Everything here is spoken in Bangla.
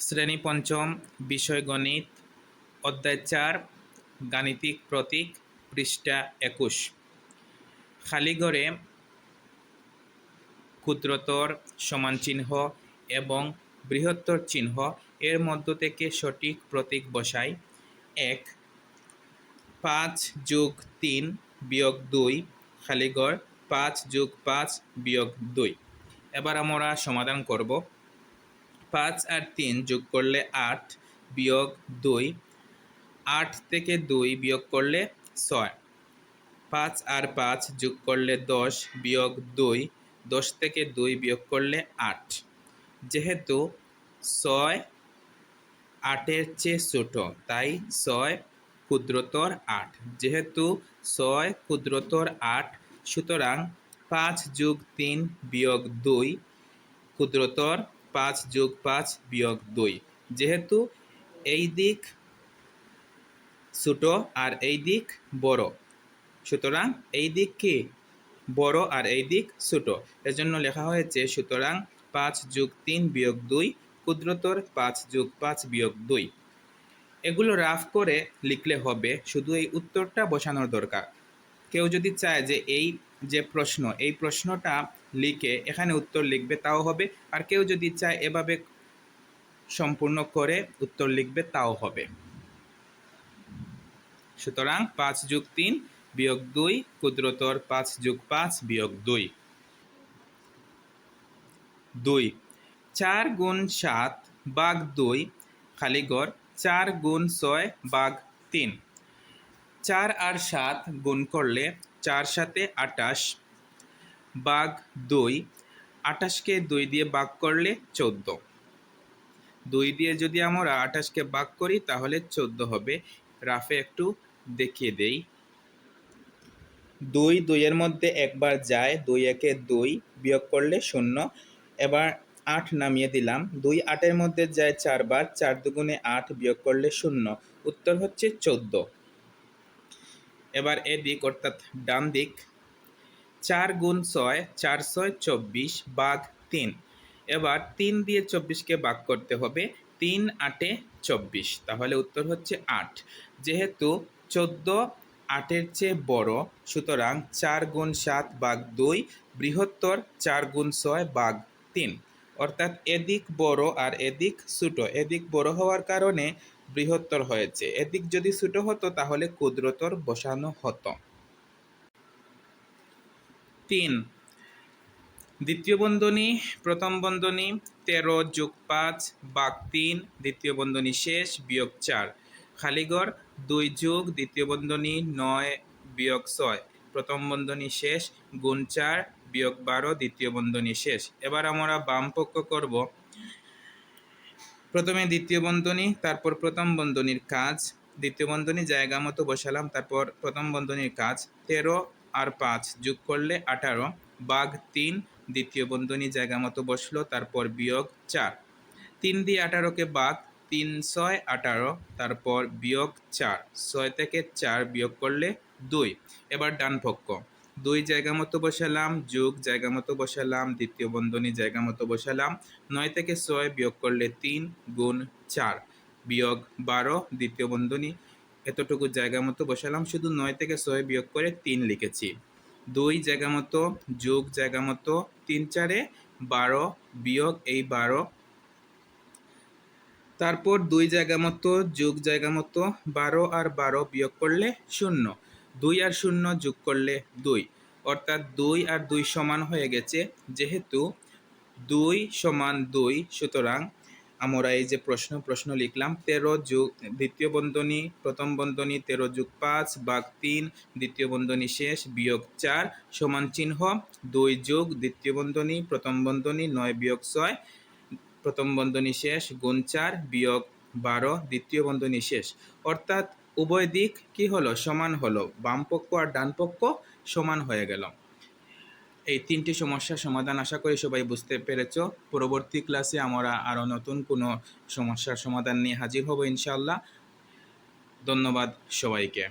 শ্রেণি পঞ্চম, বিষয় গণিত, অধ্যায় চার, গাণিতিক প্রতীক, পৃষ্ঠা একুশ। খালিগড়ে ক্ষুদ্রতর সমান চিহ্ন এবং বৃহত্তর চিহ্ন এর মধ্য থেকে সঠিক প্রতীক বসাই। এক, পাঁচ যোগ তিন বিয়োগ দুই, খালিগড় পাঁচ যোগ পাঁচ বিয়োগ দুই। এবার আমরা সমাধান করব। পাঁচ আর তিন যোগ করলে আট বিয়োগ দুই, আট থেকে দুই বিয়োগ করলে ছয়। পাঁচ আর পাঁচ যোগ করলে দশ বিয়োগ দুই, দশ থেকে দুই বিয়োগ করলে আট। যেহেতু ছয় আটের চেয়ে ছোট, তাই ছয় ক্ষুদ্রতর আট। যেহেতু ছয় ক্ষুদ্রতর আট, সুতরাং পাঁচ যোগ তিন বিয়োগ দুই ক্ষুদ্রতর পাঁচ যোগ পাঁচ বিয়োগ দুই। যেহেতু এই দিক ছোট আর এই দিক বড়। সুতরাং এই দিক কি বড় আর এই দিক ছোট। এজন্য লেখা হয়েছে, সুতরাং পাঁচ যোগ তিন বিয়োগ দুই, ক্ষুদ্রতর পাঁচ যোগ পাঁচ বিয়োগ দুই। এগুলো রাফ করে লিখলে হবে, শুধু এই উত্তরটা বসানোর দরকার। কেউ যদি চায় যে এই যে প্রশ্ন, এই প্রশ্নটা লিখে এখানে উত্তর লিখবে, তাও হবে। আর কেউ যদি চায় এভাবে সম্পূর্ণ করে উত্তর লিখবে, তাও হবে। সুতরাং পাঁচ যুগ তিন বিয়োগ দুই, ক্ষুদ্রতর পাঁচ যুগ পাঁচ বিয়োগ দুই। দুই, চার গুণ সাত বাঘ দুই খালিগড় চার গুণ ছয় বাঘ তিন। চার আর সাত গুণ করলে চার সাথে আটাশ বাঘ দুই আটাশকে দুই দিয়ে বাঘ করলে চোদ্দ। দুই দিয়ে যদি আমরা আটাশকে বাঘ করি, তাহলে চোদ্দ হবে। রাফে একটু দেখিয়ে দেই। দুই দুইয়ের মধ্যে একবার যায়, দুই একে দুই বিয়োগ করলে শূন্য। এবার আট নামিয়ে দিলাম। দুই আটের মধ্যে যায় চারবার, চার দুগুণে আট বিয়োগ করলে শূন্য। উত্তর হচ্ছে চোদ্দ। এবার এদিক অর্থাৎ ডান দিক। চার গুণ ছয়, চার ছয় চব্বিশ, বাঘ তিন। এবার তিন দিয়ে চব্বিশকে বাঘ করতে হবে, তিন আটে চব্বিশ। তাহলে উত্তর হচ্ছে আট। যেহেতু চোদ্দ আটের চেয়ে বড়, সুতরাং চার গুণ সাত, বাঘ দুই, বৃহত্তর চার গুণ ছয়, বাঘ তিন। অর্থাৎ এদিক বড় আর এদিক ছোটো। এদিক বড় হওয়ার কারণে বৃহত্তর হয়েছে। এদিক যদি ছোটো হতো, তাহলে ক্ষুদ্রতর বসানো হতো। তিন। দ্বিতীয় বন্ধনী, প্রথম বন্ধনী, তেরো যোগ পাঁচ বাঘ তিন। দ্বিতীয় বন্ধনী শেষ, বিয়োগ চার। খালিগড় দুই যোগ, দ্বিতীয় বন্ধনী নয়, বিয়োগ ছয়। প্রথম বন্ধনী শেষ, গুণ চার, বিয়োগ বারো, দ্বিতীয় বন্ধনী শেষ। এবার আমরা বাম পক্ষ করব। প্রথমে দ্বিতীয় বন্ধনী, তারপর প্রথম বন্ধনীর কাজ। দ্বিতীয় বন্ধনী জায়গা মতো বসালাম, তারপর প্রথম বন্ধনীর কাজ। তেরো আর পাঁচ যোগ করলে আঠারো, বাঘ তিন, দ্বিতীয় বন্ধনী জায়গা মতো বসল, তারপর বিয়োগ চার। তিন দিয়ে আঠারোকে বাঘ তিন ছয় আঠারো, তারপর বিয়োগ চার। ছয় থেকে চার বিয়োগ করলে দুই। এবার ডান পক্ষ দুই জায়গা মতো বসালাম, যোগ জায়গা মতো বসালাম, দ্বিতীয় বন্ধনী জায়গা মতো বসালাম। নয় থেকে ছয় বিয়োগ করলে তিন গুণ চার। বিয়োগ বারো, দ্বিতীয় বন্ধনী এতটুকু জায়গা মতো বসালাম, শুধু নয় থেকে ছয় বিয়োগ করে তিন লিখেছি। দুই জায়গা মতো যোগ জায়গা মতো তিন চারে বারো বিয়োগ এই বারো। তারপর দুই জায়গা মতো যোগ জায়গা মতো বারো আর বারো বিয়োগ করলে শূন্য। দুই আর শূন্য যোগ করলে দুই। অর্থাৎ দুই আর দুই সমান হয়ে গেছে, যেহেতু দুই সমান দুই, সুতরাং আমরা এই যে প্রশ্ন প্রশ্ন লিখলাম, তেরো যুগ, দ্বিতীয় বন্ধনী, প্রথম বন্ধনী তেরো যুগ পাঁচ বাঘ তিন, দ্বিতীয় বন্ধনী শেষ, বিয়োগ চার, সমান চিহ্ন দুই যুগ, দ্বিতীয় বন্ধনী, প্রথম বন্ধনী নয়, বিয়োগ ছয়, প্রথম বন্ধনী শেষ, গুণ চার, বিয়োগ বারো, দ্বিতীয় বন্ধনী শেষ। অর্থাৎ উভয় দিক কি হলো? সমান হলো। বাম পক্ষ আর ডান পক্ষ সমান হয়ে গেল। এই তিনটি সমস্যার সমাধান আশা করি সবাই বুঝতে পেরেছ। পরবর্তী ক্লাসে আমরা আরও নতুন কোনো সমস্যার সমাধান নিয়ে হাজির হব ইনশাল্লাহ ধন্যবাদ সবাইকে।